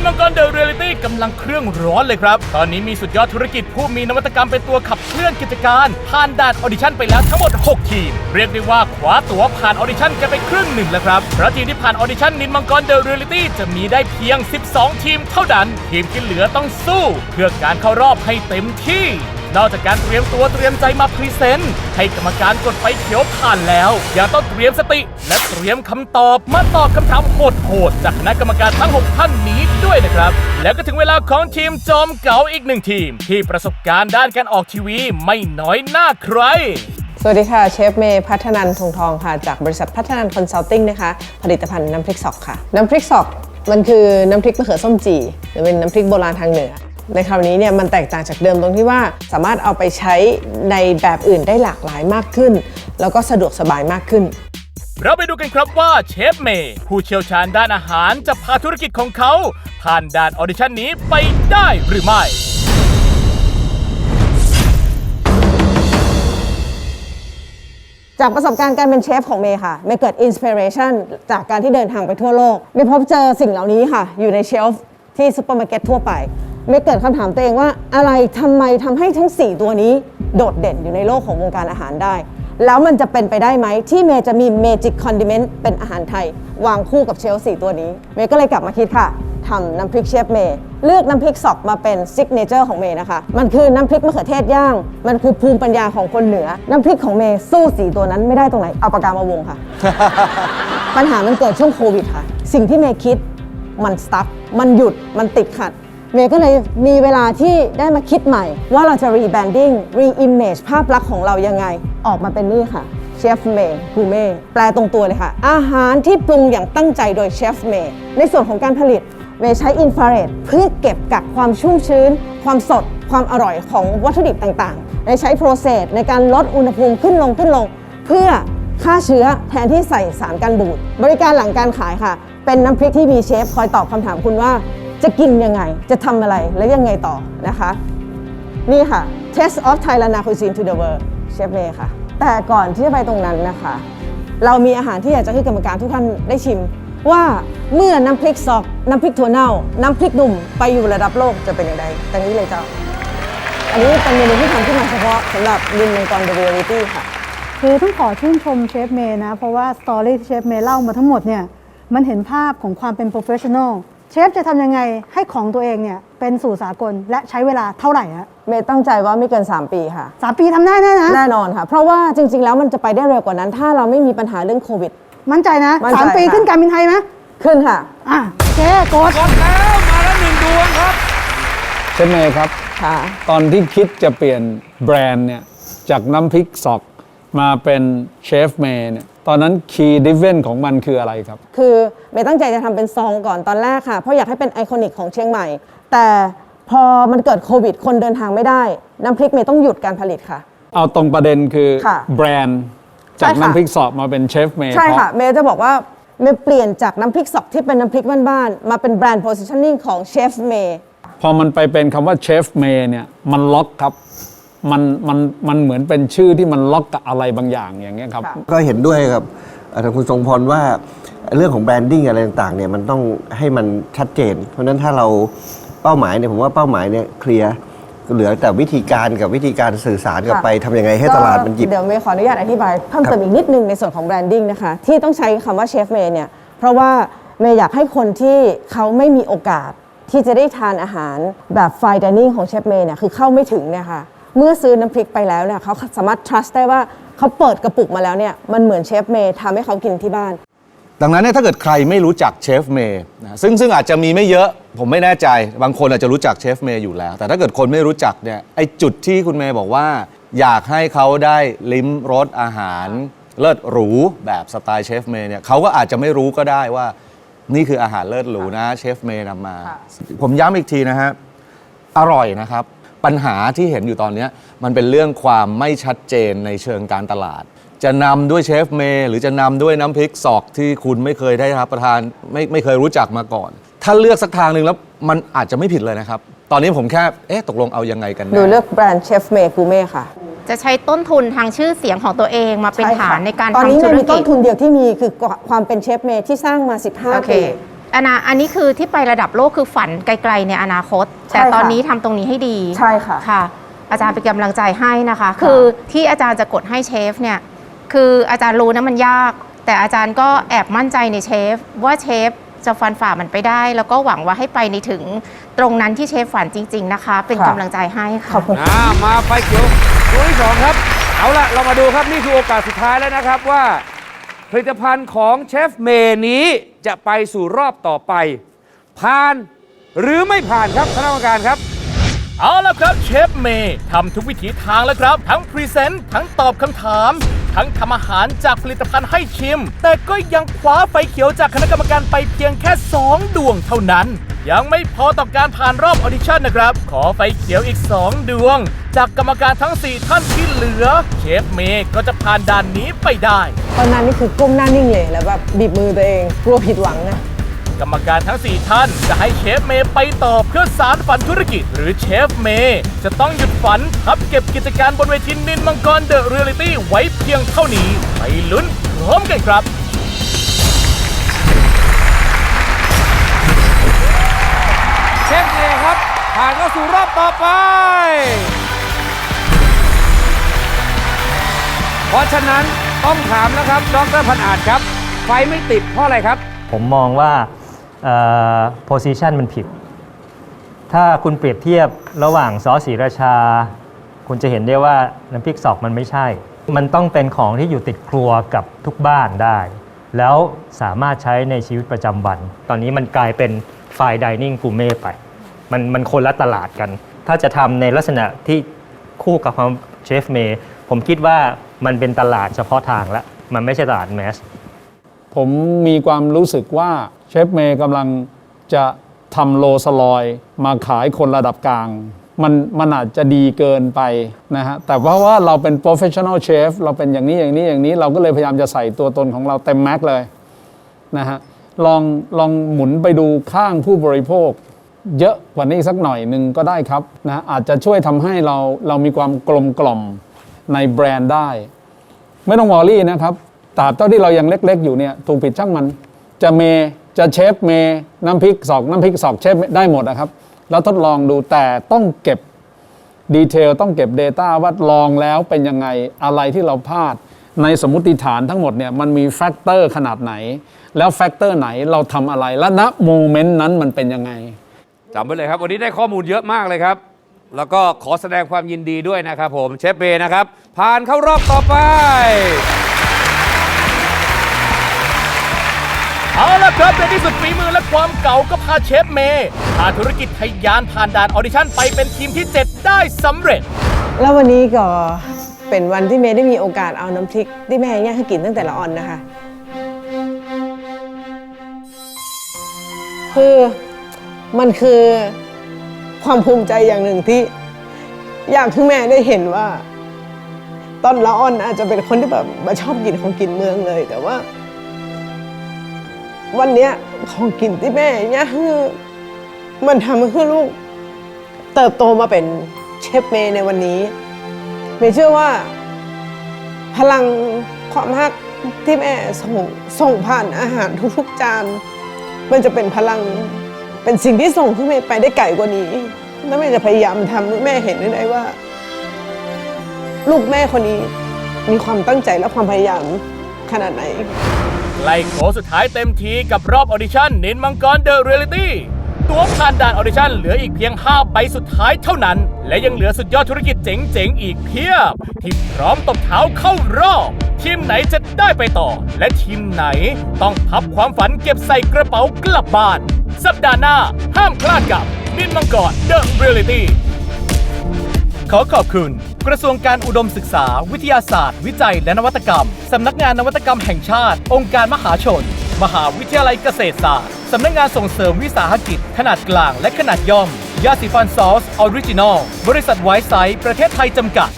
นมังกรเดอะเรียลิตี้กำลังเครื่องร้อนเลยครับ ตอนนี้มีสุดยอดธุรกิจผู้มีนวัตกรรมเป็นตัวขับเคลื่อนกิจการ ผ่านด่านออดิชั่นไปแล้วทั้งหมด 6 ทีม เรียกได้ว่าคว้าตั๋วผ่านออดิชั่นกันไปครึ่งหนึ่งแล้วครับเพราะทีมที่ผ่านออดิชั่นนินมังกรเดอะเรียลิตี้จะมีได้เพียง 12 ทีมเท่านั้น ทีมที่เหลือต้องสู้ เพื่อการเข้ารอบให้เต็มที่ นอกจากการเตรียมตัวเตรียมใจมาพรีเซนต์ให้กรรมการกดไฟเขียวผ่านแล้วยังต้องเตรียมสติ และเตรียมคำตอบมาตอบคำถามโหดๆจากคณะกรรมการทั้ง 6 ท่านนี้ด้วยนะครับ แล้วก็ถึงเวลาของทีมจอมเก๋าอีกหนึ่งทีม ที่ประสบการณ์ด้านการออกทีวีไม่น้อยหน้าใครสวัสดีค่ะ เชฟเมย์พัฒนันทงทองค่ะ จากบริษัทพัฒนันคอนซัลทิงนะคะ ผลิตภัณฑ์น้ำพริกสอกค่ะ น้ำพริกสอกมันคือน้ำพริกมะเขือส้มจี่หรือเป็นน้ำพริกโบราณทางเหนือ ในคราวนี้เนี่ยมันแตกต่างจากเดิมตรงที่ว่าสามารถเอาไปใช้ในแบบอื่นได้หลากหลายมากขึ้น แล้วก็สะดวกสบายมากขึ้น เราไปดูกันครับว่าเชฟเมย์ผู้เชี่ยวชาญด้านอาหารจะพาธุรกิจของเขา ผ่านด่านออดิชั่นนี้ไปได้หรือไม่จากประสบการณ์การเป็นเชฟของเมย์ค่ะ เมย์เกิดอินสปิเรชันจากการที่เดินทางไปทั่วโลก เมย์พบเจอสิ่งเหล่านี้ค่ะ อยู่ในเชลฟ์ที่ซูเปอร์มาร์เก็ตทั่วไป เมย์เกิดคำถามตัวเองว่าอะไรทำไมทำให้ทั้ง 4 ตัวนี้โดดเด่นอยู่ในโลกของวงการอาหารได้ แล้วมันจะเป็นไปได้ไหมที่เมย์จะมีเมจิกคอนดิเมนต์เป็นอาหารไทย วางคู่กับเชลฟ์4ตัวนี้ เมย์ก็เลยกลับมาคิดค่ะทำน้ำพริกเชฟเมย์เลือกน้ำพริกสอกมาเป็นซิกเนเจอร์ของเมย์นะคะ มันคือน้ำพริกมะเขือเทศย่าง มันคือภูมิปัญญาของคนเหนือ น้ำพริกของเมย์สู้สีตัวนั้นไม่ได้ตรงไหน เอาปากกามาวงค่ะ ปัญหามันเกิดช่วงโควิดค่ะ สิ่งที่เมย์คิดมันสตั๊กมันหยุด มันติดขัด เมย์ก็เลยมีเวลาที่ได้มาคิดใหม่ ว่าเราจะรีแบรนดิ้งรีอิมเมจภาพลักษณ์ของเรายังไง ออกมาเป็นนี่ค่ะเชฟเมย์กูเม่แปลตรงตัวเลยค่ะ อาหารที่ปรุงอย่างตั้งใจโดยเชฟเมย์ในส่วนของการผลิตเมย์ใช้อินฟราเรดเพื่อเก็บกักความชุ่มชื้น ความสด ความอร่อยของวัตถุดิบต่างๆ ในใช้โปรเซสในการลดอุณหภูมิขึ้นลงขึ้นลง เพื่อฆ่าเชื้อแทนที่ใส่สารกันบูด บริการหลังการขายค่ะ เป็นน้ำพริกที่มีเชฟคอยตอบคำถามคุณว่า จะกินยังไง จะทำอะไรและยังไงต่อนะคะ นี่ค่ะ Test of Thailand Cuisine to the World เชฟเมย์ค่ะ แต่ก่อนที่จะไปตรงนั้นนะคะ เรามีอาหารที่อยากจะให้กรรมการทุกท่านได้ชิม ว่าเมื่อน้ำพริกซอกน้ำพริกถั่วเน่า น้ำพริกหนุ่มไปอยู่ระดับโลกจะเป็นอย่างไรแต่นี้เลยเจ้า อันนี้เป็นเมนูที่ทำขึ้นมาเฉพาะสำหรับลินมังกรเดอะเรียลิตี้ค่ะ คือต้องขอชื่นชมเชฟเมย์นะ เพราะว่าสตอรี่ที่เชฟเมย์เล่ามาทั้งหมดเนี่ยมันเห็นภาพของความเป็นโปรเฟชชั่นอล เชฟจะทำยังไงให้ของตัวเองเนี่ยเป็นสู่สากลและใช้เวลาเท่าไหร่ฮะเมย์ตั้งใจว่าไม่เกิน 3 ปีค่ะ สามปีทำได้แน่นะ แน่นอนค่ะ เพราะว่าจริง ๆ แล้วมันจะไปได้เร็วกว่านั้น ถ้าเราไม่มีปัญหาเรื่องโควิด มั่นใจนะมั่นใจสามปีค่ะ ขึ้นการบินไทยไหมขึ้นค่ะ อะโอเคโกด กดแล้วมาแล้วหนึ่งดวงครับ เชฟเมย์ครับ ค่ะ ตอนที่คิดจะเปลี่ยนแบรนด์เนี่ยจากน้ำพริกสอกมาเป็นเชฟเมย์เนี่ย ตอนนั้นคีย์ดิเวนของมันคืออะไรครับ คือเมย์ตั้งใจจะทำเป็นซองก่อนตอนแรกค่ะ เพราะอยากให้เป็นไอคอนิกของเชียงใหม่ แต่พอมันเกิดโควิด คนเดินทางไม่ได้ น้ำพริกเมย์ต้องหยุดการผลิตค่ะ เอาตรงประเด็นคือค่ะแบรนด์จากใช่ค่ะ น้ำพริกสอกมาเป็นเชฟเมย์ใช่ค่ะ เมย์จะบอกว่าเมย์เปลี่ยนจากน้ำพริกสอกที่เป็นน้ำพริกบ้านๆมาเป็นแบรนด์ positioning ของเชฟเมย์ พอมันไปเป็นคำว่าเชฟเมย์เนี่ยมันล็อกครับ มันมันมันเหมือนเป็นชื่อที่มันล็อกกับอะไรบางอย่างอย่างเงี้ยครับค่ะก็เห็นด้วยกับเอ่อทางคุณทรงพลว่าเรื่องของแบรนดิ้งอะไรต่างๆเนี่ยมันต้องให้มันชัดเจน เพราะฉะนั้นถ้าเราเป้าหมายเนี่ยผมว่าเป้าหมายเนี่ยเคลียร์เหลือแต่วิธีการกับวิธีการสื่อสารกลับไปทำยังไงให้ตลาดมันหยิบ เดี๋ยวเมย์ขออนุญาตอธิบายเพิ่มเติมอีกนิดนึงในส่วนของแบรนดิ้งนะคะที่ต้องใช้คำว่าเชฟเมย์เนี่ยเพราะว่าเมย์อยากให้คนที่เขาไม่มีโอกาสที่จะได้ทานอาหารแบบไฟดิเนิ่งของเชฟเมย์เนี่ยคือเข้าไม่ถึงเนี่ยค่ะ เมื่อซื้อน้ำพริกไปแล้วเนี่ยเขาสามารถ trust ได้ว่าเขาเปิดกระปุกมาแล้วเนี่ยมันเหมือนเชฟเมย์ทำให้เขากินที่บ้าน ดังนั้นเนี่ยถ้าเกิดใครไม่รู้จักเชฟเมย์นะซึ่งซึ่งอาจจะมีไม่เยอะผมไม่แน่ใจ บางคนอาจจะรู้จักเชฟเมย์อยู่แล้ว แต่ถ้าเกิดคนไม่รู้จักเนี่ยไอจุดที่คุณเมย์บอกว่า อยากให้เขาได้ลิ้มรสอาหารเลิศหรูแบบสไตล์เชฟเมย์เนี่ยเขาก็อาจจะไม่รู้ก็ได้ว่า นี่คืออาหารเลิศหรูนะเชฟเมย์นำมา ผมย้ำอีกทีนะฮะอร่อยนะครับ ปัญหาที่เห็นอยู่ตอนเนี้ยมันเป็นเรื่องความไม่ชัดเจนในเชิงการตลาด จะนำด้วยเชฟเมย์หรือจะนำด้วยน้ำพริกสอกที่คุณไม่เคยได้รับประทานไม่ไม่เคยรู้จักมาก่อน ถ้าเลือกสักทางหนึ่งแล้วมันอาจจะไม่ผิดเลยนะครับ ตอนนี้ผมแค่เอ๊ะตกลงเอายังไงกันแน่หนูเลือกแบรนด์เชฟเมย์กูเม่ค่ะจะใช้ต้นทุนทางชื่อเสียงของตัวเองมาเป็นช่ค่ะฐานในการตอนนี้ทำธุมันรมีกิต้จนทุนเดียวที่มีคือความเป็นเชฟเมย์ที่สร้างมา โอ15เค ปี อนาอันนี้คือที่ไประดับโลกคือฝันไกลๆในอนาคต ใช่แต่ค่ะ ตอนนี้ทำตรงนี้ให้ดีใช่ค่ะ ค่ะ อาจารย์เป็นกำลังใจให้นะคะ คือที่อาจารย์จะกดให้เชฟเนี่ยคืออาจารย์รู้นะมันยาก แต่อาจารย์ก็แอบมั่นใจในเชฟ ว่าเชฟจะฟันฝ่ามันไปได้ แล้วก็หวังว่าให้ไปในถึงตรงนั้นที่เชฟฝันจริง ๆนะคะ เป็นค่ะ กำลังใจให้ค่ะขอบคุณ อ่ามาไฟเขียวตัวที่สองครับ เอาละเรามาดูครับนี่คือโอกาสสุดท้ายแล้วนะครับว่า ผลิตภัณฑ์ของเชฟเมย์นี้จะไปสู่รอบต่อไป ผ่านหรือไม่ผ่านครับคณะกรรมการครับ เอาละครับเชฟเมย์ทำทุกวิถีทางแล้วครับ ทั้งพรีเซนต์ทั้งตอบคำถาม ทั้งทำอาหารจากผลิตภัณฑ์ให้ชิม แต่ก็ยังคว้าไฟเขียวจากคณะกรรมการไปเพียงแค่ 2 ดวงเท่านั้น ยังไม่พอต่อการผ่านรอบออดิชั่นนะครับ ขอไฟเขียวอีก 2 ดวง จากกรรมการทั้ง 4 ท่านที่เหลือ เชฟเมย์ก็จะผ่านด่านนี้ไปได้ ตอนนั้นนี่คือก้มหน้านิ่งเลยแล้วแบบบีบมือตัวเองกลัวผิดหวังนะ กรรมการทั้ง 4 ท่าน จะให้เชฟเมย์ไปต่อเพื่อสารฝันธุรกิจ หรือเชฟเมย์จะต้องหยุดฝันพับเก็บกิจการบนเวทีนินมังกรเดอะเรียลิตี้ไว้เพียงเท่านี้ ไปลุ้นพร้อมกันครับเชฟเมย์ครับผ่านเข้าสู่รอบต่อไป เพราะฉะนั้นต้องถามแล้วครับดรพันอาจครับ ไฟไม่ติดเพราะอะไรครับ ผมมองว่า โพซิชันมันผิด ถ้าคุณเปรียบเทียบระหว่างซอสสีราชา คุณจะเห็นได้ว่าน้ำพริกสอกมันไม่ใช่ มันต้องเป็นของที่อยู่ติดครัวกับทุกบ้านได้ แล้วสามารถใช้ในชีวิตประจำวัน ตอนนี้มันกลายเป็นไฟดิเนิ่งกูเม่ไป มันมันคนละตลาดกัน ถ้าจะทำในลักษณะที่คู่กับความเชฟเมย์ผมคิดว่ามันเป็นตลาดเฉพาะทางล้วมันไม่ใช่ตลาดแมส ผมมีความรู้สึกว่าเชฟเมย์กำลังจะทำโลสลอยมาขายคนระดับกลาง มันมันอาจจะดีเกินไปนะฮะ แต่เพราะว่าเราเป็น professional chef เราเป็นอย่างนี้อย่างนี้อย่างนี้ เราก็เลยพยายามจะใส่ตัวตนของเราเต็มแม็กเลยนะฮะ ลองลองหมุนไปดูข้างผู้บริโภค เยอะกว่านี้สักหน่อยหนึ่งก็ได้ครับนะอาจจะช่วยทำให้เราเรามีความกลมกล่อมในแบรนด์ได้ ไม่ต้องวอรี่นะครับ ตราบเท่าที่เรายังเล็ก ๆ อยู่เนี่ยถูกผิดช่างมัน จะเมจะเชฟเมน้ำพริกสอกน้ำพริกสอกเชฟได้หมดนะครับ แล้วทดลองดูแต่ต้องเก็บดีเทลต้องเก็บ Data ว่าลองแล้วเป็นยังไงอะไรที่เราพลาด ในสมมติฐานทั้งหมดเนี่ยมันมีแฟกเตอร์ขนาดไหน แล้วแฟกเตอร์ไหนเราทำอะไร และณโมเมนต์นั้นมันเป็นยังไงจำไว้เลยครับ วันนี้ได้ข้อมูลเยอะมากเลยครับ แล้วก็ขอแสดงความยินดีด้วยนะครับผมเชฟเบย์นะครับ ผ่านเข้ารอบต่อไป เอาละครับในที่สุดฝีมือและความเก่าก็พาเชฟเมย์พาธุรกิจทะยานผ่านด่านออดิชั่นไปเป็นทีมที่ 7 ได้สำเร็จ แล้ววันนี้ก็เป็นวันที่เมย์ได้มีโอกาสเอาน้ำพริกที่แม่ย่างให้กินตั้งแต่ละออนนะคะ คือมันคือความภูมิใจอย่างหนึ่งที่ อยากให้แม่ได้เห็นว่า ตอนละออนอาจจะเป็นคนที่แบบมาชอบกินของกินเมืองเลย แต่ว่า วันนี้ของกินที่แม่เนี่ยคือมันทำให้ลูก เติบโตมาเป็นเชฟเมย์ในวันนี้เมย์เชื่อว่า พลังความรักที่แม่ส่งส่งผ่านอาหารทุกๆจาน มันจะเป็นพลังเป็นสิ่งที่ส่งให้เมย์ไปได้ไกลกว่านี้ แล้วเมย์จะพยายามทำให้แม่เห็นได้ว่า ลูกแม่คนนี้มีความตั้งใจและความพยายามขนาดไหน ไล่โคสุดท้ายเต็มทีกับรอบออดิชั่นนินมังกรเดอะเรียลิตี้ตัวผ่านด่านออดิชั่นเหลืออีกเพียง 5 ใบสุดท้ายเท่านั้น และยังเหลือสุดยอดธุรกิจเจ๋งๆ อีกเพียบ ที่พร้อมตบเท้าเข้ารอบ ทีมไหนจะได้ไปต่อ และทีมไหนต้องพับความฝันเก็บใส่กระเป๋ากลับบ้าน สัปดาห์หน้าห้ามพลาดกับนินมังกรเดอะเรียลิตี้ขอขอบคุณ กระทรวงการอุดมศึกษา วิทยาศาสตร์ วิจัยและนวัตกรรม สำนักงานนวัตกรรมแห่งชาติ องค์การมหาชน มหาวิทยาลัยเกษตรศาสตร์สำนักงานส่งเสริมวิสาหกิจ ขนาดกลางและขนาดย่อม ยาสีฟันซอสออริจินอล บริษัทไวซ์ไซส์ประเทศไทยจำกัด